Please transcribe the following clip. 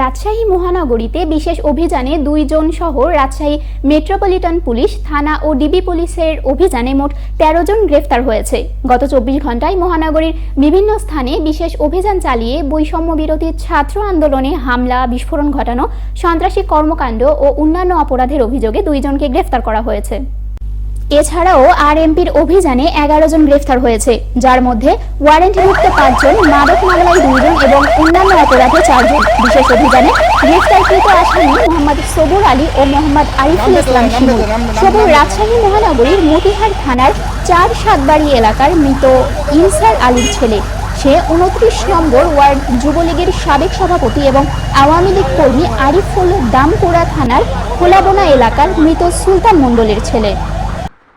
রাজশাহী মহানগরীতে বিশেষ অভিযানে দুইজন সহ রাজশাহী মেট্রোপলিটন পুলিশ, থানা ও ডিবি পুলিশের অভিযানে মোট তেরো জন গ্রেফতার হয়েছে। গত চব্বিশ ঘন্টায় মহানগরীর বিভিন্ন স্থানে বিশেষ অভিযান চালিয়ে বৈষম্য বিরোধী ছাত্র আন্দোলনে হামলা, বিস্ফোরণ ঘটানো, সন্ত্রাসী কর্মকাণ্ড ও অন্যান্য অপরাধের অভিযোগে দুইজনকে গ্রেফতার করা হয়েছে। এছাড়াও আরএমপির অভিযানে এগারো জন গ্রেফতার হয়েছে, যার মধ্যে ওয়ারেন্টভুক্ত পাঁচজন মাদক মামলায় দুইজন এবং অন্যান্য অপরাধে চারজন বিশেষ অভিযানে গ্রেফতারকৃত আসামি মোহাম্মদ সবুর আলী ও মোহাম্মদ আরিফুল ইসলাম শিমুল সবুর রাজশাহী মহানগরীর মতিহার থানার চার সাতবাড়ি এলাকার মৃত ইনসার আলীর ছেলে। সে উনত্রিশ নম্বর ওয়ার্ড যুবলীগের সাবেক সভাপতি এবং আওয়ামী লীগ কর্মী আরিফুল দামপুরা থানার খোলাবোনা এলাকার মৃত সুলতান মণ্ডলের ছেলে।